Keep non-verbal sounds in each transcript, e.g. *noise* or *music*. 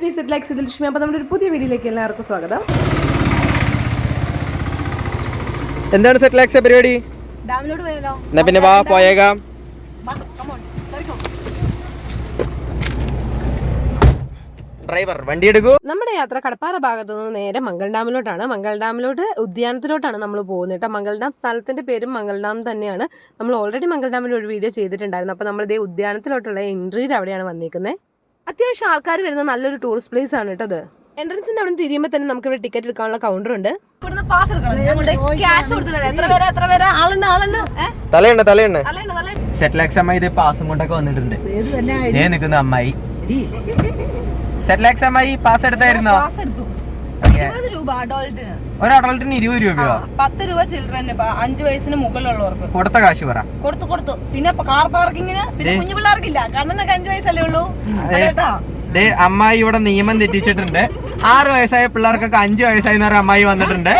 It's me set Lakshmi. അപ്പോൾ നമ്മുടെ ഒരു പുതിയ വീഡിയോയിലേക്ക് എല്ലാവർക്കും സ്വാഗതം. എന്താണ് സെറ്റിലാക്സ് പരിപാടി? ഡാമിലോട്ട് പോയല്ലോ എന്നാ പിന്നെ വാ പോയേക്കാം ഡ്രൈവർ വണ്ടി എടുക്കൂ. നമ്മുടെ യാത്ര കടപ്പാറ ഭാഗത്തു നിന്ന് നേരെ മംഗൾ ഡാമിലോട്ടാണ്. മംഗൾ ഡാമിലോട്ട് ഉദ്യാനത്തിലോട്ടാണ് നമ്മൾ പോകുന്നത് കേട്ടോ. മംഗൾ ഡാം സ്ഥലത്തിന്റെ പേരും മംഗൾ ഡാം തന്നെയാണ്. നമ്മൾ ഓൾറെഡി മംഗൾ ഡാമിൽ ഒരു വീഡിയോ ചെയ്തിട്ടുണ്ടായിരുന്നു. അപ്പോൾ നമ്മളിതേ ഉദ്യാനത്തിലോട്ടുള്ള എൻട്രിയിൽ അവിടെയാണ് വന്നിരിക്കുന്നത് അത്യാവശ്യം ആൾക്കാർ വരുന്ന നല്ലൊരു ടൂറിസ്റ്റ് പ്ലേസ് ആണ് കേട്ടത് എൻട്രൻസിന്റെ അവിടെ തിരിയുമ്പോൾ തന്നെ നമുക്ക് ഇവിടെ ടിക്കറ്റ് എടുക്കാനുള്ള കൗണ്ടർ ഉണ്ട്. ഇവിടുന്ന് പാസ് എടുക്കണം. ക്യാഷ് കൊടുത്തിട്ട് എത്ര പേര് എത്ര പേര്? ആളുണ്ട് ആളുണ്ട്. തലയുണ്ട് തലയുണ്ട്. സെറ്റിലാക്സ് അമ്മായി ഇത് പാസും കൊണ്ടൊക്കെ വന്നിട്ടുണ്ട്. ഞാൻ നിൽക്കുന്ന അമ്മായി. സെറ്റിലാക്സ് അമ്മായി പാസ് എടുത്തായിരുന്നോ? പാസ് എടുത്തു. ഇരുപത് രൂപ അഡോൾട്ടിന് ഒരു അഡൾട്ടിന് ഇരുപത് രൂപയോ? പത്ത് രൂപ ചിൽഡ്രന് അഞ്ചു വയസ്സിന് മുകളിലുള്ളവർക്ക്. കൊടുത്ത കാശ് പറ. കൊടുത്തു കൊടുത്തു. പിന്നെ കാർ പാർക്കിങ്ങിന് പിന്നെ കുഞ്ഞു പിള്ളേർക്കില്ല. കണ്ണനൊക്കെ അഞ്ചു വയസ്സല്ലേ ഉള്ളൂ? കേട്ടോ. അമ്മായി ഇവിടെ നിയമം തെറ്റിച്ചിട്ടുണ്ട്. ആറ് വയസ്സായ പിള്ളേർക്കൊക്കെ അഞ്ചു വയസ്സായി പറഞ്ഞ അമ്മായി വന്നിട്ടുണ്ട്.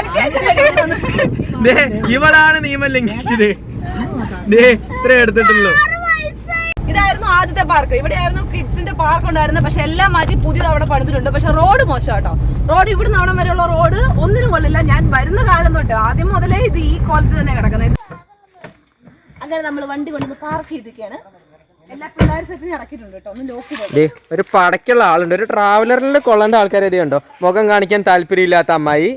ഇവളാണ് നിയമം ലംഘിച്ചത്. ഇത്ര എടുത്തിട്ടുള്ളൂ. ഇതായിരുന്നു ആദ്യത്തെ പാർക്ക് ഇവിടെയായിരുന്നു കിഡ്സിന്റെ പാർക്ക് ഉണ്ടായിരുന്നു. പക്ഷെ എല്ലാം മാറ്റി പുതിയത് അവിടെ പണിതിട്ടുണ്ട്. പക്ഷെ റോഡ് മോശം കേട്ടോ റോഡ് ഇവിടുന്ന് അവിടെ വരെയുള്ള റോഡ് ഒന്നിനും കൊള്ളില്ല. ഞാൻ വരുന്ന കാലം തൊട്ട് ആദ്യം മുതലേ ഇത് ഈ കോലത്തിൽ തന്നെ കിടക്കുന്നത്. അങ്ങനെ നമ്മൾ വണ്ടി കൊണ്ടുവന്ന് പാർക്ക് ചെയ്തിരിക്കുകയാണ്. ഒരു പടക്കുള്ള ആളുണ്ട്. ഒരു ട്രാവലറിൽ കൊള്ളേണ്ട ആൾക്കാർ ഇത് കണ്ടോ? മുഖം കാണിക്കാൻ താല്പര്യമില്ലാത്ത അമ്മായി.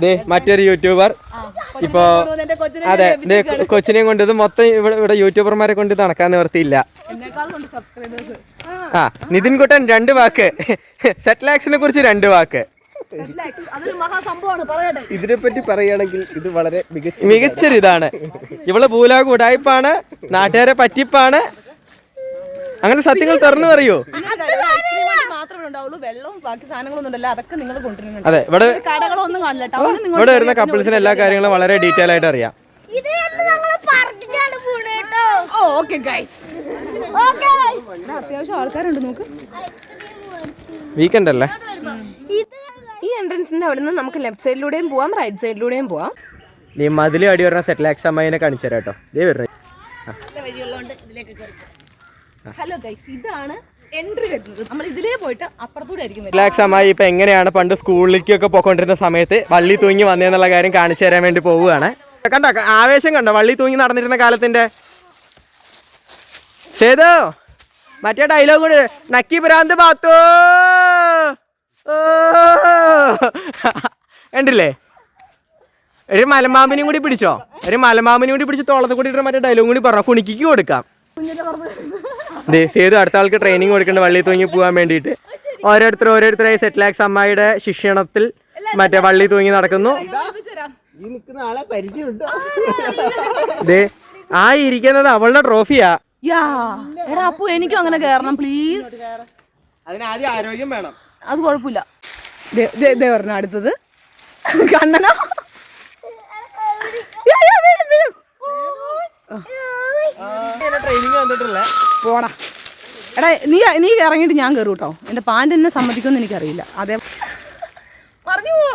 ദേ മറ്റൊരു യൂട്യൂബർ ഇപ്പോ അതെ ദേ കൊച്ചിനെയും കൊണ്ട് ഇത് മൊത്തം ഇവിടെ ഇവിടെ യൂട്യൂബർമാരെ കൊണ്ട് ഇത് നടക്കാൻ നിവർത്തിയില്ല. ആ. നിതിൻ കുട്ടൻ രണ്ട് വാക്ക്. സെറ്റ്ലാക്സിനെ കുറിച്ച് രണ്ട് വാക്ക്. അതൊരു പറ്റി ഇതിനെപ്പറ്റി പറയുകയാണെങ്കിൽ ഇത് വളരെ മികച്ച മികച്ചൊരു ഇതാണ്. ഇവൾ ഭൂലാഗ് ഉടായ്പാണ് നാട്ടുകാരെ പറ്റിപ്പാണ്. അങ്ങനെ സത്യങ്ങൾ തുറന്നു പറയൂ. ഉണ്ടാവുള്ളൂ വെള്ളവും ബാക്കി സാധനങ്ങളൊന്നും ഉണ്ടല്ലോ അതൊക്കെ നിങ്ങൾ കൊണ്ടുവരുന്നുണ്ട്. അതെ ഇവിടെ കടകളൊന്നും കാണില്ല ടൗണിൽ നിങ്ങൾ ഇവിടെ വരുന്ന കപ്പിൾസിന് എല്ലാ കാര്യങ്ങളും വളരെ ഡീറ്റെയിൽ ആയിട്ട് അറിയാം. ഇത് ഞങ്ങൾ പാർക്കിലാണ് പോണേ കേട്ടോ. ഓ ഓക്കെ ഗൈസ് അത്യാവശ്യം ആൾക്കാരുണ്ട് നോക്ക്. വീക്കെൻഡ് അല്ലേ? ഇത് ഈ എൻട്രൻസിന്റെ അവിടെ നിന്ന് നമുക്ക് ലെഫ്റ്റ് സൈഡിലൂടെയും പോവാം റൈറ്റ് സൈഡിലൂടെയും പോവാം. നീ മതിൽ അടി പറഞ്ഞ സെറ്റിലാക്സ് അമ്മയെ കാണിച്ചു തരാം കേട്ടോ. ദേ വരുന്നത്. ഹലോ ഗൈസ് ഇതാണ് എൻട്രി വരുന്നത്. നമ്മൾ ഇതിലേ പോയിട്ട് അപ്പുറത്തൂടെ ആയിരിക്കും അമ്മായി ഇപ്പൊ എങ്ങനെയാണ് പണ്ട് സ്കൂളിലേക്കൊക്കെ പോയിക്കൊണ്ടിരുന്ന സമയത്ത് വള്ളി തൂങ്ങി വന്നേന്നുള്ള കാര്യം കാണിച്ചു തരാൻ വേണ്ടി പോവുകയാണ്. കണ്ട ആവേശം കണ്ടോ? വള്ളി തൂങ്ങി നടന്നിരുന്ന കാലത്തിന്റെ ചെയ്തോ മറ്റേ ഡയലോഗ് കൂടി. നക്കി ഭ്രാന്ത് പാത്തോ. ഉണ്ടല്ലേ ഒരു മലമാമ്പിനെയും കൂടി പിടിച്ചോ? ഒരു മലമാമ്പിനെയും കൂടി പിടിച്ച് തോളത്ത് കൂടി മറ്റേ ഡയലോഗ് കൂടി പറഞ്ഞോ? കുണിക്ക് കൊടുക്കാം. സേതു അടുത്ത ആൾക്ക് ട്രെയിനിങ് കൊടുക്കേണ്ട വള്ളി തൂങ്ങി പോകാൻ വേണ്ടിയിട്ട് ഓരോരുത്തർ ഓരോരുത്തരായി സെറ്റിലാക്സ് അമ്മായിയുടെ ശിക്ഷണത്തിൽ മറ്റേ വള്ളി തൂങ്ങി നടക്കുന്നു ഈ നിൽക്കുന്ന ആളെ പരിചയമുണ്ടോ ദേ ആ ഇരിക്കുന്നത് അവളുടെ ട്രോഫിയാ യാ എടാ അപ്പു എനിക്കും അങ്ങനെ കേറണം പ്ലീസ് അതിനാദ്യം ആരോഗ്യം വേണം അത് കുഴപ്പമില്ല ദേ പറഞ്ഞു അടുത്തത് കണ്ണനോ. ട്രെയിനിങ് വന്നിട്ടില്ല പോടാ. എടാ നീ നീ ഇറങ്ങിയിട്ട് ഞാൻ കയറും കേട്ടോ എന്റെ പാന്റ് എന്നെ സമ്മതിക്കുമെന്ന് എനിക്കറിയില്ല. അതേ പറഞ്ഞു പോ.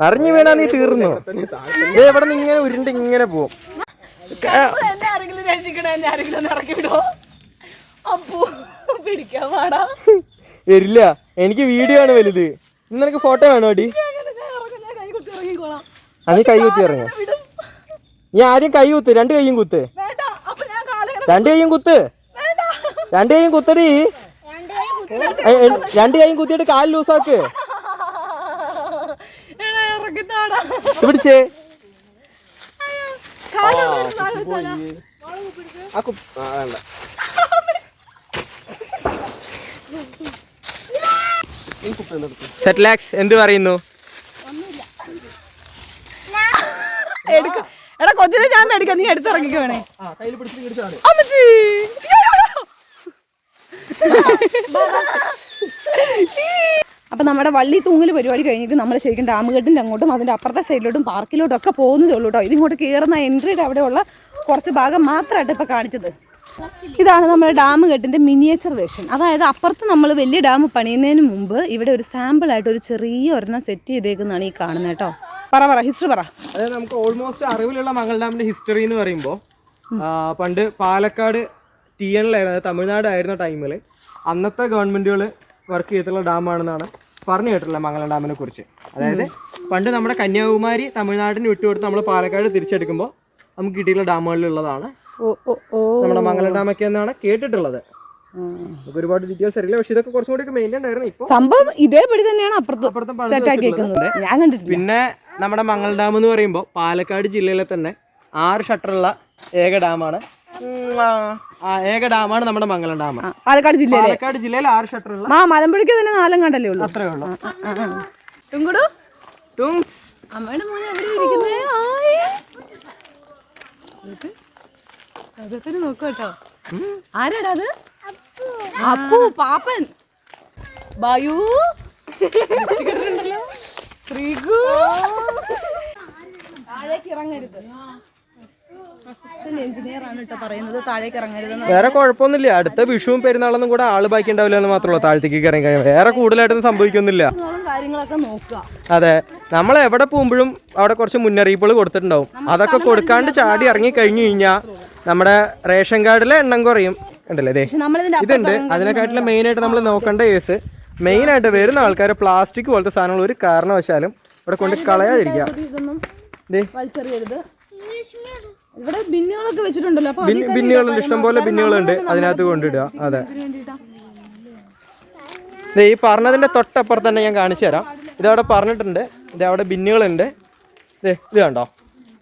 പറഞ്ഞു വീണാ നീ തീർന്നു. എവിടെ ഇവിടെ നിന്ന് ഇങ്ങനെ ഉരുണ്ട് ഇങ്ങനെ പോവും. എന്നെ ആരെങ്കിലും രക്ഷിക്കണേ എന്നെ ആരെങ്കിലും ഒന്ന് അപ്പൂ പിടിക്കാൻ പാടാ. വരില്ല. എനിക്ക് വീഡിയോ ആണ് വലുത്. ഇന്ന് എനിക്ക് ഫോട്ടോ വേണോ അടി? നീ കൈ കുത്തി ഇറങ്ങ. നീ ആദ്യം കൈ കുത്ത് രണ്ട് കൈയും കുത്ത് വേണ്ട അപ്പൊ ഞാൻ കാലങ്ങനെ രണ്ട് കൈയും കുത്ത്. രണ്ട് കൈയും കുത്തടി. രണ്ട് കൈയും കുത്തിയിട്ട് കാൽ ലൂസാക്ക്. പിടിച്ചേ? ആ വേണ്ട. എടുക്ക്. സെറ്റ്ലാക്സ് എന്ത് പറയുന്നു? എടുക്ക. എടാ കൊച്ചിനെ ഞാൻ മേടിക്കാം. നീ എടുത്തിറങ്ങിക്കോ വേണേ അമ്മച്ചി അപ്പൊ നമ്മുടെ വള്ളി തൂങ്ങൽ പരിപാടി കഴിഞ്ഞിട്ട് നമ്മൾ ശരിക്കും ഡാമുകെട്ടിന്റെ അങ്ങോട്ടും അതിന്റെ അപ്പുറത്തെ സൈഡിലോട്ടും പാർക്കിലോട്ടും ഒക്കെ പോകുന്നതേ ഉള്ളൂ കേട്ടോ. ഇതിങ്ങോട്ട് കയറുന്ന എൻട്രിയുടെ അവിടെയുള്ള കുറച്ച് ഭാഗം മാത്രമായിട്ട് ഇപ്പൊ കാണിച്ചത്. ഇതാണ് നമ്മുടെ ഡാം കെട്ടിന്റെ മിനിയേച്ചർ വേഷൻ അതായത് അപ്പുറത്ത് നമ്മൾ വലിയ ഡാം പണിയുന്നതിന് മുമ്പ് ഇവിടെ ഒരു സാമ്പിൾ ആയിട്ട് ഒരു ചെറിയ ഒരെണ്ണം സെറ്റ് ചെയ്തേക്കുന്നതാണ് ഈ കാണുന്നത് കേട്ടോ. പറ പറ ഹിസ്റ്ററി പറ. അതായത് നമുക്ക് ഓൾമോസ്റ്റ് അറിവിലുള്ള മംഗൾ ഡാമിന്റെ ഹിസ്റ്ററി എന്ന് പറയുമ്പോൾ പണ്ട് പാലക്കാട് ടി എനിലായിരുന്നു തമിഴ്നാട് ആയിരുന്ന ടൈമിൽ അന്നത്തെ ഗവൺമെന്റുകൾ വർക്ക് ചെയ്തിട്ടുള്ള ഡാമാണെന്നാണ് പറഞ്ഞു കേട്ടിട്ടുള്ളത് മംഗളം ഡാമിനെ കുറിച്ച്. അതായത് പണ്ട് നമ്മുടെ കന്യാകുമാരി തമിഴ്നാടിന് വിട്ടുകൊടുത്ത് നമ്മൾ പാലക്കാട് തിരിച്ചെടുക്കുമ്പോൾ നമുക്ക് കിട്ടിയിട്ടുള്ള ഡാമുകളിലുള്ളതാണ് നമ്മുടെ മംഗളം ഡാമൊക്കെ എന്നാണ് കേട്ടിട്ടുള്ളത്. ഒരുപാട് ഡീറ്റെയിൽസ് അറിയില്ല പക്ഷെ ഇതൊക്കെ കുറച്ചും കൂടി മെയിന്റൈൻ ആയിരുന്നു ഇപ്പോൾ സംഭവം ഇതേപടി തന്നെയാണ് അപ്പുറത്ത് ഞാൻ കണ്ടിട്ടുണ്ട് പിന്നെ നമ്മുടെ മംഗൾ ഡാം എന്ന് പറയുമ്പോൾ പാലക്കാട് ജില്ലയിലെ തന്നെ ആറ് ഷട്ടറുള്ള ഏക ഡാമാണ്. ഏക ഡാമാണ് നമ്മുടെ മംഗലം ഡാം. പാലക്കാട് ജില്ല പാലക്കാട് ജില്ലയിൽ ആറ് ഷട്ടറുള്ള ആ മലമ്പുഴയ്ക്ക് തന്നെ നാലും കണ്ടല്ലേ ഉള്ളൂ? അത്രേ ഉള്ളൂ. തുങ്കുടു? ടൂങ്സ്. അമ്മയുടെ മോനെ ഇരിക്കുന്നേ. അതൊക്കെ ആരാടാ അത്? അപ്പു. പാപ്പൻ. ബായു. *laughs* താഴേക്ക് ഇറങ്ങരുത് വേറെ കുഴപ്പമൊന്നുമില്ല. അടുത്ത വിഷുവും പെരുന്നാളൊന്നും കൂടെ ആൾ ബാക്കി ഉണ്ടാവില്ല എന്ന് മാത്രമല്ല താഴത്തേക്ക് ഇറങ്ങി കഴിയും. വേറെ കൂടുതലായിട്ടൊന്നും സംഭവിക്കുന്നില്ല. അതെ. നമ്മൾ എവിടെ പോകുമ്പോഴും അവിടെ കുറച്ച് മുന്നറിയിപ്പുകൾ കൊടുത്തിട്ടുണ്ടാവും. അതൊക്കെ കൊടുക്കാണ്ട് ചാടി ഇറങ്ങി കഴിഞ്ഞു കഴിഞ്ഞാൽ നമ്മുടെ റേഷൻ കാർഡിലെ എണ്ണം കുറയും. ഉണ്ടല്ലേ ഇതുണ്ട്. അതിനെക്കാട്ടിലും മെയിൻ ആയിട്ട് നമ്മൾ നോക്കേണ്ട കേസ് മെയിൻ ആയിട്ട് വരുന്ന ആൾക്കാർ പ്ലാസ്റ്റിക് പോലത്തെ സാധനങ്ങൾ ഒരു കാരണവശാലും ഇവിടെ കൊണ്ട് കളയാതിരിക്കുക. വലിച്ചെറിയരുത്. ഇവിടെ ബിന്നുകളൊക്കെ വെച്ചിട്ടുണ്ടല്ലോ ബിന്നുകളുണ്ട് ഇഷ്ടംപോലെ ബിന്നുകളുണ്ട്. അതിനകത്ത് കൊണ്ടിടുക. അതെ. ഈ പറഞ്ഞതിന്റെ തൊട്ടപ്പുറത്ത് തന്നെ ഞാൻ കാണിച്ചു തരാം. ഇതവിടെ പറഞ്ഞിട്ടുണ്ട്. ഇത് അവിടെ ബിന്നുകളുണ്ട്. ദേ ഇത് കണ്ടോ?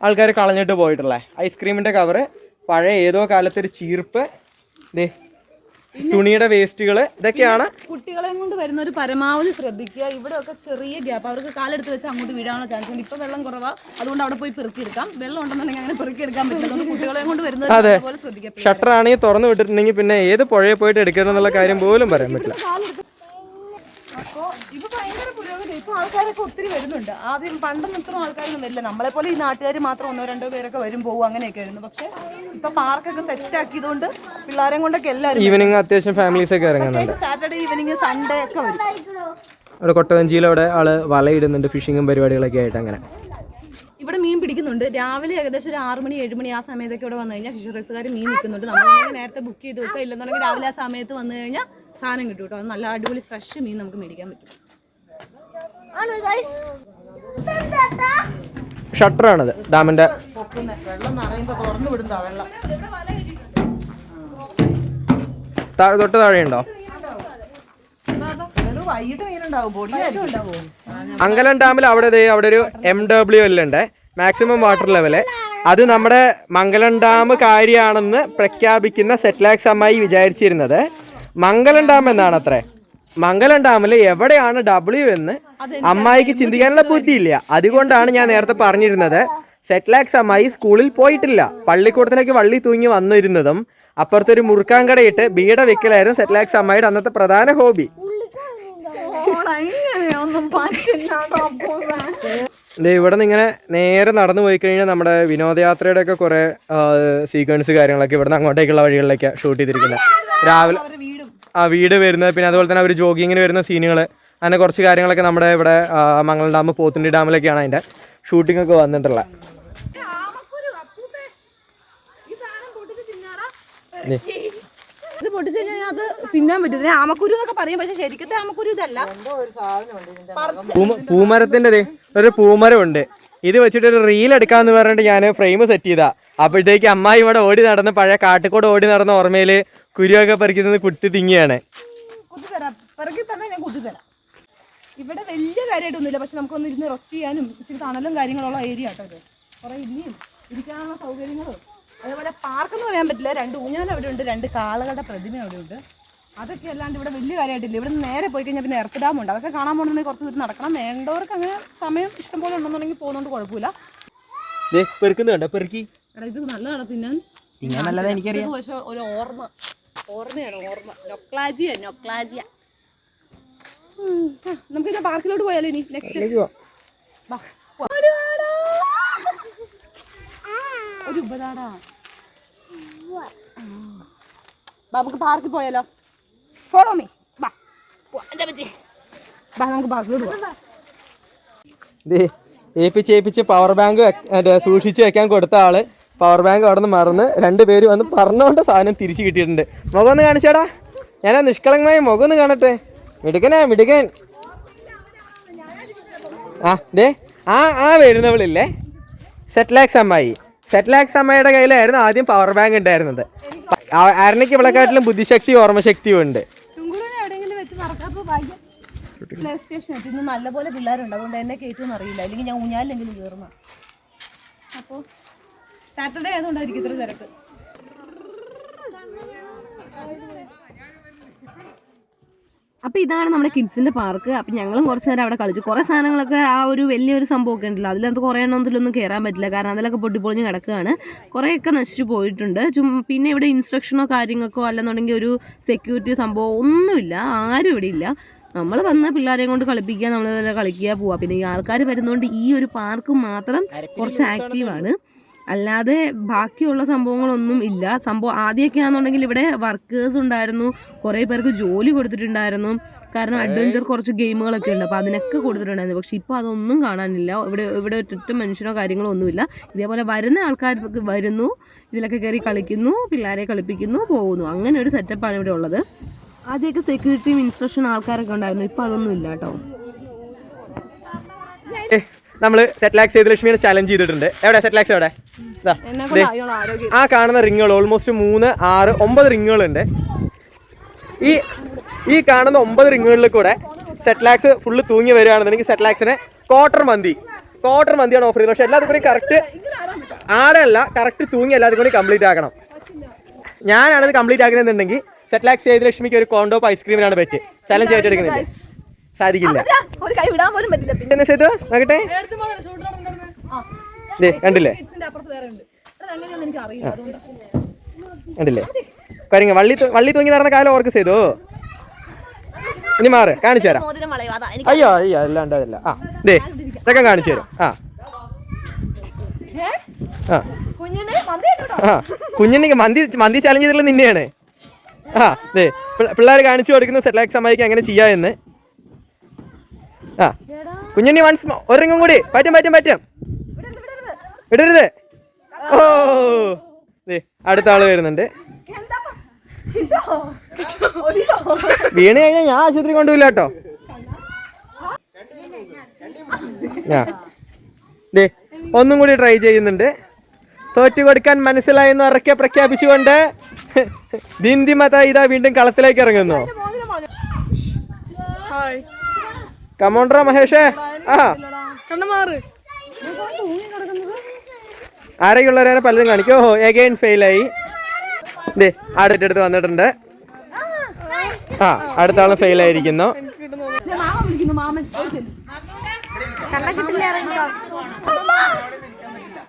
ആൾക്കാർ കളഞ്ഞിട്ട് പോയിട്ടുള്ളേ. ഐസ്ക്രീമിന്റെ കവറ് പഴയ ഏതോ കാലത്തൊരു ചീർപ്പ്. ദേ തുണിയുടെ വേസ്റ്റുകൾ ഇതൊക്കെയാണ്. കുട്ടികളെ കൊണ്ട് വരുന്നവർ പരമാവധി ശ്രദ്ധിക്കുക. ഇവിടെ ഒക്കെ ചെറിയ ഗ്യാപ്പ്. അവർക്ക് കാലെടുത്ത് വെച്ച് അങ്ങോട്ട് വീഴാനുള്ള ചാൻസ് ഉണ്ട്. ഇപ്പൊ വെള്ളം കുറവാ. അതുകൊണ്ട് അവിടെ പോയി പെറുക്കിയെടുക്കാം. വെള്ളം ഉണ്ടെന്നുണ്ടെങ്കിൽ അങ്ങനെ പെറുക്കിയെടുക്കാൻ പറ്റില്ല. കുട്ടികളെ കൊണ്ട് വരുന്നവർ അതുപോലെ ശ്രദ്ധിക്കുക. ഷട്ടർ ആണെങ്കിൽ തുറന്നു വിട്ടിട്ടുണ്ടെങ്കിൽ പിന്നെ ഏത് പുഴയിൽ പോയിട്ട് എടുക്കണം എന്നുള്ള കാര്യം പോലും പറയാൻ പറ്റില്ല. അപ്പോ ഇപ്പൊ ആൾക്കാരൊക്കെ ഒത്തിരി വരുന്നുണ്ട്. ആദ്യം പണ്ടൊന്നും ഇത്ര ആൾക്കാരൊന്നും വരില്ല. നമ്മളെ പോലെ ഈ നാട്ടുകാർ മാത്രം ഒന്നോ രണ്ടോ പേരൊക്കെ വരും പോകും അങ്ങനെയൊക്കെ ആയിരുന്നു. പക്ഷെ ഇപ്പൊ പാർക്കൊക്കെ സെറ്റ് ആക്കിയതുകൊണ്ട് പിള്ളേരെയും കൊണ്ടൊക്കെ എല്ലാവരും ഈവനിങ് അത്യാവശ്യം ഫാമിലീസ് ഒക്കെ ഇറങ്ങുന്നുണ്ട്. സാറ്റർഡേ ഈവനിങ് സൺഡേ ഒക്കെ വരും. അവിടെ കൊട്ടവഞ്ചിയിൽ അവിടെ ആൾ വലയിടുന്നുണ്ട് ഫിഷിങ്ങും പരിപാടികളൊക്കെ ആയിട്ട് അങ്ങനെ. ഇവിടെ മീൻ പിടിക്കുന്നുണ്ട്. രാവിലെ ഏകദേശം ഒരു ആറ് മണി ഏഴ് മണി ആ സമയത്തൊക്കെ ഇവിടെ വന്നു കഴിഞ്ഞാൽ ഫിഷറീസുകാർ മീൻ നിൽക്കുന്നുണ്ട് നമ്മൾ നേരത്തെ ബുക്ക് ചെയ്ത് വെക്കുക. ഇല്ലെന്നുണ്ടെങ്കിൽ രാവിലെ ആ സമയത്ത് വന്നു കഴിഞ്ഞാൽ സാധനം കിട്ടും കേട്ടോ. നല്ല അടിപൊളി ഫ്രഷ് മീൻ നമുക്ക് മേടിക്കാൻ പറ്റും. ഷട്ടറാണിത് ഡാമിന്റെ. വെള്ളം നിറയുമ്പോ തുറന്നു വിടുന്നതാ വെള്ളം. താഴെ തൊട്ട് താഴെയുണ്ടോ അങ്കലം ഡാമിൽ അവിടെ ദേ അവിടെ ഒരു എം ഡബ്ല്യു എൽ ഉണ്ട്. മാക്സിമം വാട്ടർ ലെവൽ അത് നമ്മുടെ മംഗലം ഡാം കാര്യമാണെന്ന് പ്രഖ്യാപിക്കുന്ന സെറ്റ്ലാക്സ് അമ്മായി വിചാരിച്ചിരുന്നത്. മംഗലം ഡാം എന്നാണ് അത്രേ മംഗലം ഡാമിൽ എവിടെയാണ് ഡബ്ല്യു എന്ന് അമ്മായിക്ക് ചിന്തിക്കാനുള്ള ബുദ്ധിയില്ല. അതുകൊണ്ടാണ് ഞാൻ നേരത്തെ പറഞ്ഞിരുന്നത്. സെറ്റ്ലാക്സ് അമ്മായി സ്കൂളിൽ പോയിട്ടില്ല. പള്ളിക്കൂടത്തിലേക്ക് വള്ളി തൂങ്ങി വന്നിരുന്നതും അപ്പുറത്തൊരു മുറുക്കാൻ കടയിട്ട് ബീഡ വെക്കലായിരുന്നു സെറ്റ്ലാക്സ് അമ്മായിയുടെ അന്നത്തെ പ്രധാന ഹോബി. ഇവിടെ നിന്ന് ഇങ്ങനെ നേരെ നടന്നു പോയി കഴിഞ്ഞാൽ നമ്മുടെ വിനോദയാത്രയുടെ ഒക്കെ കുറെ സീക്വൻസ് കാര്യങ്ങളൊക്കെ ഇവിടെ നിന്ന് അങ്ങോട്ടേക്കുള്ള വഴികളിലേക്ക് ഷൂട്ട് ചെയ്തിരിക്കുന്നത്. രാവിലെ ആ വീട് വരുന്നത് പിന്നെ അതുപോലെ തന്നെ അവർ ജോഗിങ്ങിന് വരുന്ന സീനുകൾ അങ്ങനെ കുറച്ച് കാര്യങ്ങളൊക്കെ നമ്മുടെ ഇവിടെ മംഗളം ഡാം പോത്തുണ്ടി ഡാമിലൊക്കെയാണ് അതിന്റെ ഷൂട്ടിംഗ് ഒക്കെ വന്നിട്ടുള്ളത്. ഇത് പൊട്ടിച്ചു കഴിഞ്ഞാൽ അത് തിന്നാൻ പറ്റും ഇതിനെ ആമക്കുരു എന്നൊക്കെ പറയും പക്ഷെ ശരിക്കത്തെ ആമക്കുരു ഇതല്ല. പറിച്ച് പൂമ- പൂമരത്തിന്റെ ദേ ഒരു പൂമരം ഉണ്ട് ഇത് വെച്ചിട്ട് ഒരു റീൽ എടുക്കാന്ന് പറഞ്ഞിട്ട് ഞാൻ ഫ്രെയിം സെറ്റ് ചെയ്താ. അപ്പോഴത്തേക്ക് അമ്മായി ഇവിടെ ഓടി നടന്ന് പഴയ കാട്ടിക്കൂടെ ഓടി നടന്ന ഓർമ്മയിൽ കുരുവൊക്കെ പറിക്കുന്നത് കുത്തി തിങ്ങിയാണ്. കുത്തിത്തരാം പിറകി തന്നെ ഞാൻ കുത്തിത്തരാം ഇവിടെ വലിയ കാര്യമായിട്ടൊന്നുമില്ല പക്ഷെ നമുക്കൊന്ന് ഇരുന്ന് റെസ്റ്റ് ചെയ്യാനും ഇച്ചിരി തണലും കാര്യങ്ങളുള്ള ഏരിയ കേട്ടോ ഇത്. കുറേ ഇനിയും ഇരിക്കാനുള്ള സൗകര്യങ്ങളും. അതേപോലെ പാർക്കെന്ന് പറയാൻ പറ്റില്ല. രണ്ട് ഊഞ്ഞാൽ അവിടെ ഉണ്ട് രണ്ട് കാളകളുടെ പ്രതിമ അവിടെ ഉണ്ട്. അതൊക്കെ അല്ലാണ്ട് ഇവിടെ വലിയ കാര്യമായിട്ടില്ല ഇവിടെ നേരെ പോയി കഴിഞ്ഞാൽ പിന്നെ എർത്ത് ഡാം ഉണ്ട്. അതൊക്കെ കാണാൻ പോകണമെന്നുണ്ടെങ്കിൽ കുറച്ച് ദൂരം നടക്കണം. വേണ്ടവർക്ക് അങ്ങനെ സമയം ഇഷ്ടം പോലെ ഉണ്ടെന്നുണ്ടെങ്കിൽ പോകുന്നതുകൊണ്ട് കുഴപ്പമില്ല. ദേ പെറുക്കുന്നുണ്ടോ പെറുക്കി. എടാ ഇത് നല്ലതാണ് തിന്നാൻ? തിന്നാൻ നല്ലതാ എനിക്കറിയാം. പക്ഷെ ഒരു ഓർമ്മ. ഓർമ്മയാണ്? ഓർമ്മ. Nostalgia nostalgia. നമുക്ക് ഇതാ പാർക്കിലോട്ട് പോയാലോ ഇനി? നെക്സ്റ്റ് ഒരു ഉപതാടാ. നമുക്ക് പാർക്കിൽ പോയാലോ? ഫോളോ മീ ബാ. പോ, എന്റെ പറ്റി ബാ നമുക്ക് പാർക്കിലോട്ട് പോവാം. ദേ ഏപ്പിച്ച് ഏപ്പിച്ച് പവർ ബാങ്ക് സൂക്ഷിച്ച് വെക്കാൻ കൊടുത്ത ആൾ. പവർ ബാങ്ക് അവിടെ നിന്ന് മറന്ന് രണ്ടുപേര് വന്ന് പറഞ്ഞുകൊണ്ട് സാധനം തിരിച്ചു കിട്ടിയിട്ടുണ്ട്. മുഖം ഒന്ന് കാണിച്ചേടാ. ഞാനാ നിഷ്കളങ്കമായ മുഖം ഒന്ന് കാണട്ടെ. മിടുക്കനാ മിടുക്കൻ. ആ ദേ ആ ആ വരുന്നവളില്ലേ? സെറ്റ്ലാക്സ് അമ്മായി. സെറ്റ്ലാക്സ് അമ്മായിയുടെ കയ്യിലായിരുന്നു ആദ്യം പവർ ബാങ്ക് ഉണ്ടായിരുന്നത്. ആരണയ്ക്ക് ഇവളെക്കാട്ടിലും ബുദ്ധിശക്തി ഓർമ്മശക്തിയും ഉണ്ട്. പ്ലേ സ്റ്റേഷൻ നല്ലപോലെ പിള്ളേരുണ്ട്. അതുകൊണ്ട് എന്നെ കയറ്റുമെന്ന് അറിയില്ല. അല്ലെങ്കിൽ ഞാൻ ഊഞ്ഞാലെങ്കിലും കയറുന്ന അപ്പോൾ സാറ്റർഡേ ആയതുകൊണ്ടായിരിക്കും ഇത്ര തിരക്ക്. അപ്പോൾ ഇതാണ് നമ്മുടെ കിഡ്സിന്റെ പാർക്ക്. അപ്പം ഞങ്ങളും കുറച്ച് നേരം അവിടെ കളിച്ചു. കുറേ സാധനങ്ങളൊക്കെ ആ ഒരു വലിയൊരു സംഭവമൊക്കെ ഉണ്ടല്ലോ. അതിലത് കുറേ എണ്ണത്തിലൊന്നും കയറാൻ പറ്റില്ല. കാരണം അതിലൊക്കെ പൊട്ടിപ്പൊളിഞ്ഞ് കിടക്കുകയാണ്. കുറേയൊക്കെ നശിച്ചു പോയിട്ടുണ്ട്. ചും പിന്നെ ഇവിടെ ഇൻസ്ട്രക്ഷനോ കാര്യങ്ങൾക്കോ അല്ലെന്നുണ്ടെങ്കിൽ ഒരു സെക്യൂരിറ്റി സംഭവം ഒന്നുമില്ല. ആരും ഇവിടെ ഇല്ല. നമ്മൾ വന്ന പിള്ളേരെയും കൊണ്ട് കളിപ്പിക്കുക നമ്മൾ കളിക്കുക പോവാ. പിന്നെ ഈ ആൾക്കാർ വരുന്നതുകൊണ്ട് ഈ ഒരു പാർക്ക് മാത്രം കുറച്ച് ആക്റ്റീവാണ് അല്ലാതെ ബാക്കിയുള്ള സംഭവങ്ങളൊന്നും ഇല്ല. സംഭവം ആദ്യമൊക്കെ ആണെന്നുണ്ടെങ്കിൽ ഇവിടെ വർക്കേഴ്സ് ഉണ്ടായിരുന്നു. കുറേ പേർക്ക് ജോലി കൊടുത്തിട്ടുണ്ടായിരുന്നു. കാരണം അഡ്വഞ്ചർ കുറച്ച് ഗെയിമുകളൊക്കെ ഉണ്ട്. അപ്പോൾ അതിനൊക്കെ കൊടുത്തിട്ടുണ്ടായിരുന്നു. പക്ഷെ ഇപ്പോൾ അതൊന്നും കാണാനില്ല. ഇവിടെ ഇവിടെ ഒറ്റ മനുഷ്യനോ കാര്യങ്ങളോ ഒന്നുമില്ല. ഇതേപോലെ വരുന്ന ആൾക്കാർ വരുന്നു. ഇതിലൊക്കെ കയറി കളിക്കുന്നു. പിള്ളേരെ കളിപ്പിക്കുന്നു പോകുന്നു. അങ്ങനെ ഒരു സെറ്റപ്പാണ് ഇവിടെ ഉള്ളത്. ആദ്യമൊക്കെ സെക്യൂരിറ്റിയും ഇൻസ്ട്രക്ഷൻ ആൾക്കാരൊക്കെ ഉണ്ടായിരുന്നു. ഇപ്പോൾ അതൊന്നും ഇല്ല കേട്ടോ. നമ്മൾ സെറ്റ്ലാക്സ് ചെയ്ത് ലക്ഷ്മിയെ ചലഞ്ച് ചെയ്തിട്ടുണ്ട്. എവിടെ? സെറ്റ്ലാക്സ് എവിടെ. ആ കാണുന്ന റിങ്ങുകൾ ഓൾമോസ്റ്റ് മൂന്ന് ആറ് ഒമ്പത് റിങ്ങുകളുണ്ട് ഈ ഈ കാണുന്ന ഒമ്പത് റിങ്ങുകളിൽ കൂടെ സെറ്റ്ലാക്സ് ഫുള്ള് തൂങ്ങി വരികയാണെന്നുണ്ടെങ്കിൽ സെറ്റ്ലാക്സിനെ ക്വാർട്ടർ മന്തി. ക്വാർട്ടർ മന്തിയാണ് ഓഫർ ചെയ്തത്. പക്ഷെ എല്ലാതും കൂടി കറക്റ്റ് ആടല്ല കറക്റ്റ് തൂങ്ങി എല്ലാതും കൂടി കംപ്ലീറ്റ് ആക്കണം. ഞാനാണിത് കംപ്ലീറ്റ് ആക്കുന്നതെന്നുണ്ടെങ്കിൽ സെറ്റ്ലാക്സ് ചെയ്ത് ലക്ഷ്മിക്ക് ഒരു കോണ്ടോപ്പ് ഐസ്ക്രീമിനാണ് പറ്റ് ചലഞ്ച് ഏറ്റെടുക്കുന്നില്ല സാധിക്കില്ല. ഒരു കൈ വിടാൻ പോലും പറ്റില്ല പിന്നെ. സേതു നോക്കട്ടെ. ദേ കണ്ടില്ലേ? കണ്ടില്ലേ? കാര്യങ്ങൾ വള്ളി വള്ളി തൂങ്ങി നടന്ന കാലം ഓർക്ക് ചെയ്തു ഇനി മാറ് കാണിച്ചു തരാം. മോതിരം വളയും? എനിക്ക് അയ്യോ അയ്യോ അല്ലാണ്ട് അതല്ല. ആ ദേ ഇതൊക്കെ കാണിച്ചു തരും. ആ. ആ. കുഞ്ഞിന് മന്തി ഇട്ടോ ആ കുഞ്ഞിനെ മന്തി മന്തി ചലഞ്ച് ചെയ്തിട്ടുള്ള നിന്നെയാണ്. ആ ദേ പിള്ളേർ കാണിച്ചു കൊടുക്കുന്ന സെറ്റിലാക്സ് അമ്മയ്ക്ക് എങ്ങനെ ചെയ്യാമെന്ന്. ആ. കുഞ്ഞുണ്ണി വൺസ് ഒരു റിങ്ങും കൂടി. പറ്റും പറ്റും പറ്റും. ഇടരുത് ഓ. അടുത്ത ആൾ വരുന്നുണ്ട്. വീണ് കഴിഞ്ഞാൽ ഞാൻ ആശുപത്രി കൊണ്ടുപോയില്ല കേട്ടോ ദേ ഒന്നും കൂടി ട്രൈ ചെയ്യുന്നുണ്ട്. തോറ്റു കൊടുക്കാൻ മനസ്സിലായെന്ന് ഉറക്കെ പ്രഖ്യാപിച്ചുകൊണ്ട് *laughs* ദിന്തിമത ഇതാ വീണ്ടും കളത്തിലേക്ക് ഇറങ്ങുന്നു. കമോണ്ടറ മഹേഷേ. ആ. ആരൊക്കെയുള്ളവരെ പലതും കാണിക്കും. ഓഹോ എഗൈൻ ഫെയിലായി ദേ അടുത്തടുത്ത് വന്നിട്ടുണ്ട്. ആ അടുത്ത ആളും കിട്ടില്ല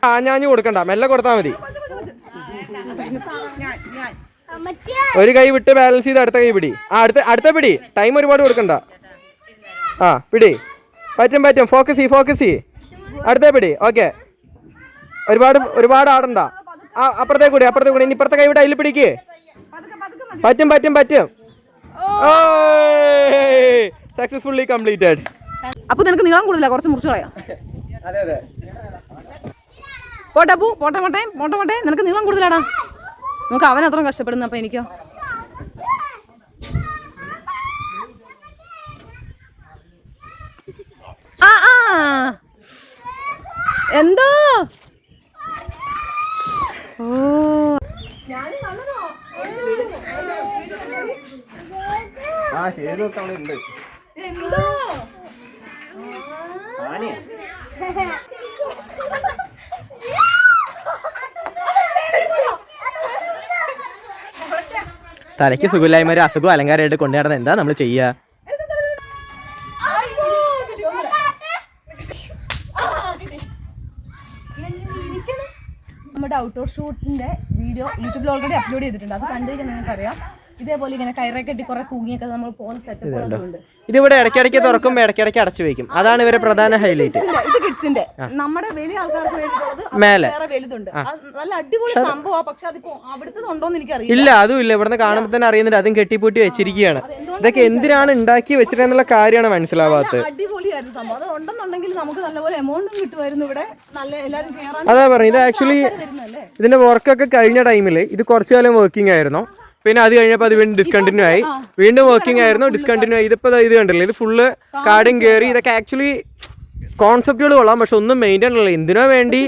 ആ ഞാഞ്ഞു കൊടുക്കണ്ട. മെല്ലെ കൊടുത്താൽ മതി. ഒരു കൈ വിട്ട് ബാലൻസ് ചെയ്ത് അടുത്ത കൈ പിടി. ആ അടുത്ത അടുത്ത പിടി. ടൈം ഒരുപാട് കൊടുക്കണ്ട. ആ പിടി. പറ്റും പറ്റും. ഫോക്കസ് ചെയ് ഫോക്കസ് ചെയ് അടുത്തേ പിടി. ഓക്കെ ഒരുപാട് ഒരുപാട് ആടണ്ട. ആ അപ്പുറത്തേ കൂടി അപ്പുറത്തേ കൂടി. ഇനി ഇപ്പുറത്തെ കൈ വിട്ട് അതിൽ പിടിക്ക്. പറ്റും പറ്റും പറ്റും. സക്സസ്ഫുള്ളി കംപ്ലീറ്റഡ് അപ്പൊ നിനക്ക് നീളം കൂടുതല. കുറച്ച് മുറിച്ച് കളയാം. പോട്ടെ പൂ പോട്ടെ പോട്ടെ. പോട്ടെ പോട്ടെ. നിനക്ക് നീളം കൂടുതലാടാ. നമുക്ക് അവൻ അത്രയും കഷ്ടപ്പെടുന്നു അപ്പൊ എനിക്കോ. എന്തോ? ഓ. ആ ശരി അവിടെ ഉണ്ട്. ആനയാ. തലയ്ക്ക് സുഖമില്ലായ്മ ഒരു അസുഖം അലങ്കാരമായിട്ട് കൊണ്ടുനടന്ന എന്താ നമ്മൾ ചെയ്യുക ഔട്ട്ഡോർ ഷൂട്ടിന്റെ വീഡിയോ യൂട്യൂബിൽ ഓൾറെഡി അപ്ലോഡ് ചെയ്തിട്ടുണ്ട്. അത് കണ്ടു കഴിഞ്ഞാൽ നിങ്ങൾക്ക് അറിയാം ഇതേപോലെ ഇങ്ങനെ കയറൊക്കെ കെട്ടി കുറെ തൂങ്ങിയൊക്കെ നമ്മൾ പോകുന്ന സെറ്റപ്പുകളൊക്കെ ഉണ്ട് ഇതിവിടെ ഇടയ്ക്കിടയ്ക്ക് തുറക്കും ഇടയ്ക്കിടയ്ക്ക് അടച്ചു വെക്കും. അതാണ് ഇവരെ പ്രധാന ഹൈലൈറ്റ് ഇല്ല, ഇത് കിഡ്സിന്റെ. നമ്മുടെ വലിയ ആൾക്കാർക്ക് വേണ്ടിയിട്ടുള്ളത് അത് മേലെ. വേറെ വലുതുണ്ട്. അത് നല്ല അടിപൊളി സംഭവമാണ് പക്ഷെ അതിപ്പോ അവിടുത്തെ ഉണ്ടോന്ന് എനിക്കറിയില്ല. ഇല്ല അതും ഇല്ല. ഇവിടുന്ന് കാണുമ്പോൾ തന്നെ അറിയുന്നുണ്ട്. അതും കെട്ടിപ്പൂട്ടി വെച്ചിരിക്കുകയാണ്. ഇതൊക്കെ എന്തിനാണ് ഉണ്ടാക്കി വെച്ചിരുന്നുള്ള കാര്യമാണ് മനസ്സിലാവാത്തത്. അടിപൊളിയായിരുന്നു സംഭവം. അത് ഉണ്ടെന്നുണ്ടെങ്കിൽ നമുക്ക് നല്ലപോലെ എമൗണ്ടും കിട്ടുമായിരുന്നു ഇവിടെ. നല്ല എല്ലാവരും കേറാൻ അതാ പറഞ്ഞു ഇത് ആക്ച്വലി ഇതിന്റെ വർക്കൊക്കെ കഴിഞ്ഞ ടൈമിൽ ഇത് കുറച്ചു കാലം വർക്കിംഗ് ആയിരുന്നു. പിന്നെ അത് കഴിഞ്ഞപ്പോൾ അത് വീണ്ടും ഡിസ്കണ്ടിന്യൂ ആയി. വീണ്ടും വർക്കിംഗ് ആയിരുന്നു. ഡിസ്കണ്ടിന്യൂ ആയി. ഇതിപ്പോൾ ഇത് കണ്ടില്ലേ? ഇത് ഫുള്ള് കാടും കയറി ഇതൊക്കെ ആക്ച്വലി കോൺസെപ്റ്റുകൾ കൊള്ളാം. പക്ഷെ ഒന്നും മെയിന്റെയിൻ അല്ല എന്തിനോ വേണ്ടി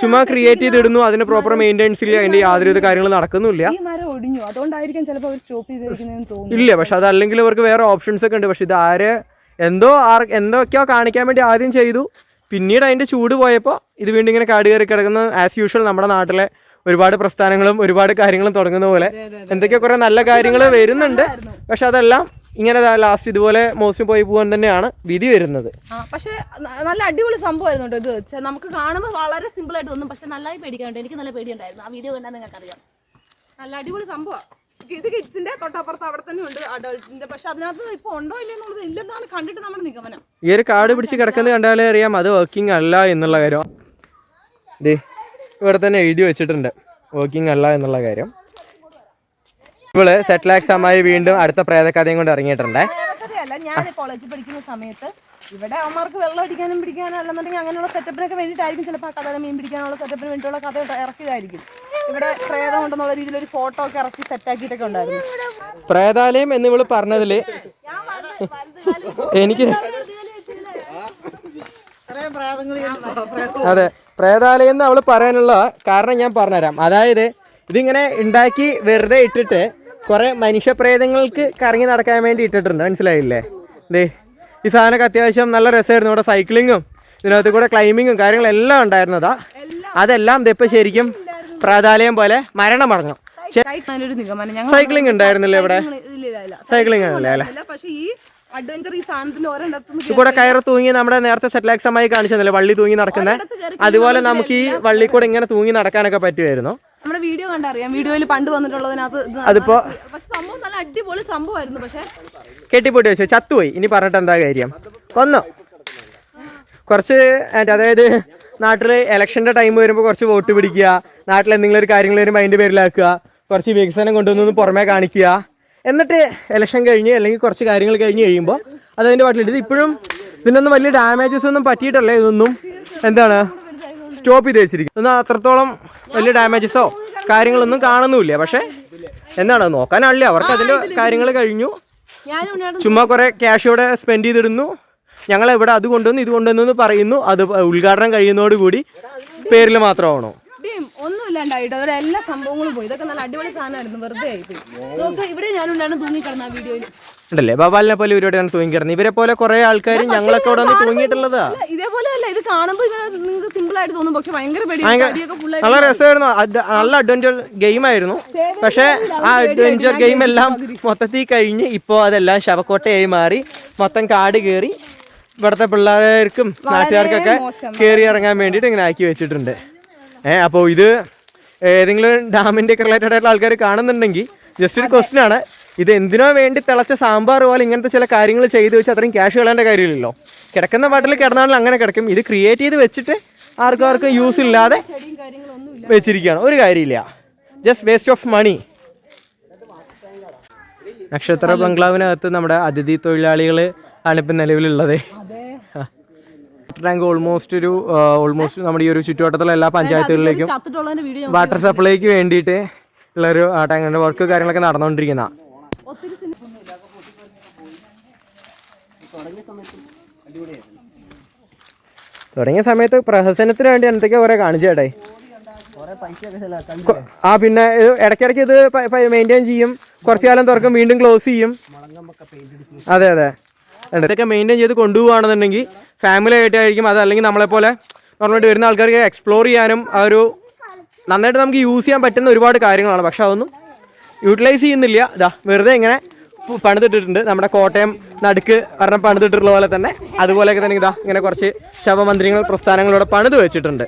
ചുമ്മാ ക്രിയേറ്റ് ചെയ്തിടുന്നു അതിന് പ്രോപ്പർ മെയിന്റൈൻസ് ഇല്ല. അതിന്റെ യാതൊരു കാര്യങ്ങൾ നടക്കുന്നില്ല ഇല്ല. പക്ഷെ അതല്ലെങ്കിൽ അവർക്ക് വേറെ ഓപ്ഷൻസ് ഒക്കെ ഉണ്ട്. പക്ഷെ ഇത് ആര് എന്തോ ആർ എന്തൊക്കെയോ കാണിക്കാൻ വേണ്ടി ആദ്യം ചെയ്തു. പിന്നീട് അതിന്റെ ചൂട് പോയപ്പോൾ ഇത് വീണ്ടും ഇങ്ങനെ കാട് കയറി കിടക്കുന്ന. ആസ് യൂഷ്വൽ നമ്മുടെ നാട്ടിലെ ഒരുപാട് പ്രസ്ഥാനങ്ങളും ഒരുപാട് കാര്യങ്ങളും തുടങ്ങുന്ന പോലെ എന്തൊക്കെ കുറെ നല്ല കാര്യങ്ങൾ വരുന്നുണ്ട്. പക്ഷെ അതെല്ലാം ഇങ്ങനെ ലാസ്റ്റ് ഇതുപോലെ മോശം പോയി പോകാൻ തന്നെയാണ് വിധി വരുന്നത്. പക്ഷെ നല്ല അടിപൊളി സംഭവമായിരുന്നു കേട്ടോ ഇത്. നമുക്ക് കാണുമ്പോൾ വളരെ സിമ്പിൾ ആയിട്ട് തോന്നും. പക്ഷെ നല്ലതായി പേടിക്കാനുണ്ട്. എനിക്ക് നല്ല പേടിയുണ്ടായിരുന്നു. ആ വീഡിയോ കണ്ടാൽ നിങ്ങൾക്ക് അറിയാം നല്ല അടിപൊളി സംഭവം. ഇത് കിഡ്സിന്റെ തൊട്ടപ്പുറത്ത് അവിടെ തന്നെ ഉണ്ട് അഡൾട്ടിന്റെ പക്ഷെ അതിനകത്ത് ഇപ്പൊ ഉണ്ടോ ഇല്ലെന്നുള്ളത് ഇല്ലെന്നാണ് കണ്ടിട്ട് നമ്മുടെ നിഗമനം. ഈ ഒരു കാട് പിടിച്ച് കിടക്കുന്നത് കണ്ടാലേ അറിയാം. അത് വർക്കിംഗ് അല്ല എന്നുള്ള കാര്യം. ഇവിടെ തന്നെ എഴുതി വെച്ചിട്ടുണ്ട്. വർക്കിംഗ് അല്ല എന്നുള്ള കാര്യം. ഇവൾ സെറ്റിലാക്സ് അമ്മായി വീണ്ടും അടുത്ത പ്രേതകഥയും കൊണ്ട് ഇറങ്ങിയിട്ടുണ്ടേ. അല്ല ഞാൻ കോളേജിൽ പഠിക്കുന്ന സമയത്ത് ഇവിടെ അവന്മാർക്ക് വെള്ളം അടിക്കാനും പിടിക്കാനും അല്ലെന്നുണ്ടെങ്കിൽ അങ്ങനെയുള്ള സെറ്റപ്പിനൊക്കെ വേണ്ടിയിട്ടായിരിക്കും ചിലപ്പോൾ ആ കഥയുടെ മീൻ പിടിക്കാനുള്ള സെറ്റപ്പിന് വേണ്ടിയുള്ള കഥ ഇറക്കിയതായിരിക്കും. ഇവിടെ പ്രേതം ഉണ്ടെന്നുള്ള രീതിയിൽ ഒരു ഫോട്ടോ ഒക്കെ ഇറക്കി സെറ്റാക്കിയിട്ടൊക്കെ ഉണ്ടായിരുന്നു. പ്രേതാലയം എന്ന് ഇവൾ പറഞ്ഞതിൽ എനിക്ക് അതെ. പ്രേതാലയം എന്ന് അവൾ പറയാനുള്ള കാരണം ഞാൻ പറഞ്ഞുതരാം. അതായത് ഇതിങ്ങനെ ഉണ്ടാക്കി വെറുതെ ഇട്ടിട്ട് കുറേ മനുഷ്യപ്രേതങ്ങൾക്ക് കറങ്ങി നടക്കാൻ വേണ്ടി ഇട്ടിട്ടുണ്ട്. മനസ്സിലായില്ലേ? ദേ ഈ സാധനമൊക്കെ അത്യാവശ്യം നല്ല രസമായിരുന്നു. ഇവിടെ സൈക്ലിങ്ങും ഇതിനകത്ത് കൂടെ ക്ലൈമ്പിങ്ങും കാര്യങ്ങളെല്ലാം ഉണ്ടായിരുന്നതാ. അതെല്ലാം ഇതിപ്പോൾ ശരിക്കും പ്രേതാലയം പോലെ നിഗമനം. ഞങ്ങൾ സൈക്ലിംഗ് ഉണ്ടായിരുന്നില്ലേ ഇവിടെ? സൈക്ലിംഗ് ആണല്ലേ അല്ലേ പക്ഷേ ഈ അഡ്വഞ്ചർ ഈ ഒരെണ്ണത്തുനിന്ന് കൂടെ കയറ് തൂങ്ങി നമ്മുടെ നേരത്തെ സെറ്റിലാക്സ് അമ്മായി കാണിച്ചതല്ലേ? വള്ളി തൂങ്ങി നടക്കുന്നത് അതുപോലെ നമുക്ക് ഈ വള്ളി കൂടെ ഇങ്ങനെ തൂങ്ങി നടക്കാനൊക്കെ പറ്റുമായിരുന്നു നമ്മുടെ വീഡിയോ കണ്ടറിയാം വീഡിയോയിൽ പണ്ട് വന്നിട്ടുള്ളതിനകത്ത് അതിപ്പോ പക്ഷെ സംഭവം നല്ല അടിപൊളി സംഭവമായിരുന്നു. പക്ഷെ കെട്ടിപ്പൊട്ടി വെച്ചു. ചത്തുപോയി. ഇനി പറഞ്ഞിട്ട് എന്താ കാര്യം? കൊന്നു. കുറച്ച് അതായത് നാട്ടിൽ ഇലക്ഷന്റെ ടൈം വരുമ്പോൾ കുറച്ച് വോട്ട് പിടിക്കുക. നാട്ടിൽ എന്തെങ്കിലും ഒരു കാര്യങ്ങൾ വരുമ്പോൾ അതിന്റെ പേരിലാക്കുക. കുറച്ച് വികസനം കൊണ്ടുവന്നു പുറമേ കാണിക്കുക. എന്നിട്ട് ഇലക്ഷൻ കഴിഞ്ഞ് അല്ലെങ്കിൽ കുറച്ച് കാര്യങ്ങൾ കഴിഞ്ഞ് കഴിയുമ്പോൾ അത് അതിന്റെ പാട്ടിലിട്ട് ഇപ്പോഴും ഇതിനൊന്നും വലിയ ഡാമേജസ് ഒന്നും പറ്റിയിട്ടല്ല ഇതൊന്നും. എന്താണ്? സ്റ്റോപ്പ് ചെയ്ത് വെച്ചിരിക്കും ഒന്നും അത്രത്തോളം വലിയ ഡാമേജസോ കാര്യങ്ങളൊന്നും കാണുന്നുമില്ല. പക്ഷേ എന്താണ്? നോക്കാനാളില്ല. അവർക്ക് അതിന്റെ കാര്യങ്ങൾ കഴിഞ്ഞു. ചുമ്മാ കുറെ ക്യാഷ് ഇവിടെ സ്പെൻഡ് ചെയ്തിടുന്നു. ഞങ്ങൾ ഇവിടെ അത് കൊണ്ടുവന്നു ഇത് കൊണ്ടുവന്നു പറയുന്നു. അത് ഉദ്ഘാടനം കഴിയുന്നതോടുകൂടി പേരിൽ മാത്രമാണോ? ഇല്ലാണ്ടായിട്ട് അവരുടെ എല്ലാ സംഭവങ്ങളും പോയി. ഇതൊക്കെ നല്ല അടിപൊളി സാധനമായിരുന്നു. വെറുതെ ആയിപ്പോയി നോക്ക് ഇവിടെ ഞാനുണ്ടാണ് തൂങ്ങി കിടന്ന ആ വീഡിയോയിൽ. ഉണ്ടല്ലേ? ബബാലിനെ പോലെ ഇവരോടാണ് തൂങ്ങിക്കിടന്നത് ഇവരെ പോലെ കുറെ ആൾക്കാർ ഞങ്ങളൊക്കെ ഇവിടെ വന്ന് തൂങ്ങിയിട്ടുള്ളതാ. ഇതേപോലെ അല്ല ഇത് കാണുമ്പോൾ നിങ്ങൾക്ക് സിമ്പിൾ ആയിട്ട് തോന്നും. പക്ഷെ ഭയങ്കര നല്ല രസമായിരുന്നു. നല്ല അഡ്വഞ്ചർ ഗെയിം ആയിരുന്നു. പക്ഷേ ആ അഡ്വഞ്ചർ ഗെയിം എല്ലാം മൊത്തത്തിൽ കഴിഞ്ഞ് ഇപ്പോൾ അതെല്ലാം ശവക്കോട്ടയായി മാറി. മൊത്തം കാട് കയറി. ഇവിടുത്തെ പിള്ളേർക്കും നാട്ടുകാർക്കൊക്കെ കയറി ഇറങ്ങാൻ വേണ്ടിയിട്ട് ഇങ്ങനെ ആക്കി വെച്ചിട്ടുണ്ട്. ഏഹ് അപ്പോൾ ഇത് ഏതെങ്കിലും ഡാമിന്റെ ഒക്കെ റിലേറ്റഡ് ആയിട്ടുള്ള ആൾക്കാർ കാണുന്നുണ്ടെങ്കിൽ ജസ്റ്റ് ഒരു ക്വസ്റ്റ്യൻ ആണ്. ഇത് എന്തിനോ വേണ്ടി തിളച്ച സാമ്പാർ പോലെ ഇങ്ങനത്തെ ചില കാര്യങ്ങൾ ചെയ്ത് വെച്ച് അത്രയും ക്യാഷ് കളയേണ്ട കാര്യമില്ലല്ലോ. കിടക്കുന്ന പാട്ടിൽ കിടന്നാലും അങ്ങനെ കിടക്കും. ഇത് ക്രിയേറ്റ് ചെയ്ത് വെച്ചിട്ട് ആർക്കും ആർക്കും യൂസ് ഇല്ലാതെ വെച്ചിരിക്കുകയാണ്. ഒരു കാര്യമില്ല. ജസ്റ്റ് വേസ്റ്റ് ഓഫ് മണി നക്ഷത്ര ബംഗ്ലാവിനകത്ത് നമ്മുടെ അതിഥി തൊഴിലാളികൾ ആണ് ഇപ്പം നിലവിലുള്ളത്. ടാങ്ക് ഓൾമോസ്റ്റ് ഒരു ഓൾമോസ്റ്റ് നമ്മുടെ ഈ ഒരു ചുറ്റുവട്ടത്തുള്ള എല്ലാ പഞ്ചായത്തുകളിലേക്കും വാട്ടർ സപ്ലൈക്ക് വേണ്ടിയിട്ട് ഉള്ളൊരു ടാങ്കിന്റെ വർക്ക് കാര്യങ്ങളൊക്കെ നടന്നുകൊണ്ടിരിക്കുന്ന തുടങ്ങിയ സമയത്ത് പ്രഹസനത്തിന് വേണ്ടി എന്തൊക്കെയാ കുറെ കാണിച്ചു ആ പിന്നെ ഇടയ്ക്കിടയ്ക്ക് ഇത് മെയിന്റെയിൻ ചെയ്യും. കുറച്ചു കാലം തുറക്കും വീണ്ടും ക്ലോസ് ചെയ്യും. അതെ അതെ. ഇതൊക്കെ മെയിന്റെയിൻ ചെയ്ത് കൊണ്ടുപോകുകയാണെന്നുണ്ടെങ്കിൽ ഫാമിലി ആയിട്ടായിരിക്കും അതല്ലെങ്കിൽ നമ്മളെപ്പോലെ നോർമലായിട്ട് വരുന്ന ആൾക്കാർക്ക് എക്സ്പ്ലോർ ചെയ്യാനും ആ ഒരു നന്നായിട്ട് നമുക്ക് യൂസ് ചെയ്യാൻ പറ്റുന്ന ഒരുപാട് കാര്യങ്ങളാണ്. പക്ഷെ അതൊന്നും യൂട്ടിലൈസ് ചെയ്യുന്നില്ല. ഇതാ വെറുതെ ഇങ്ങനെ പണിതിട്ടിട്ടുണ്ട്. നമ്മുടെ കോട്ടയം നടുക്ക് പറഞ്ഞ പണിതിട്ടുള്ള പോലെ തന്നെ. അതുപോലെയൊക്കെ തന്നെ ഇതാ ഇങ്ങനെ കുറച്ച് ശവമന്ദിരങ്ങൾ പ്രസ്ഥാനങ്ങളിവിടെ പണിത് വെച്ചിട്ടുണ്ട്.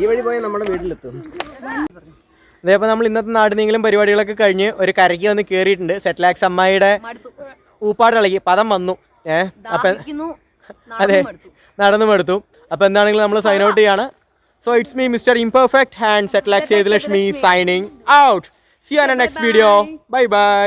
ഈ വഴി പോയാൽ നമ്മുടെ വീട്ടിലെത്തും. അതേപോലെ നമ്മൾ ഇന്നത്തെ നാടിനെങ്കിലും പരിപാടികളൊക്കെ കഴിഞ്ഞ് ഒരു കരയ്ക്ക് വന്ന് കയറിയിട്ടുണ്ട് സെറ്റ്ലാക്സ് അമ്മായിയുടെ ഊപ്പാട് ഇളകി. പദം വന്നു. ഏഹ് അപ്പം അതെ നടന്നു എടുത്തു അപ്പോൾ എന്താണെങ്കിലും നമ്മൾ സൈൻ ഔട്ട് ചെയ്യാണ്. So it's me mister imperfect and സെറ്റ്ലാക്സ് Lakshmi signing out see in next video bye bye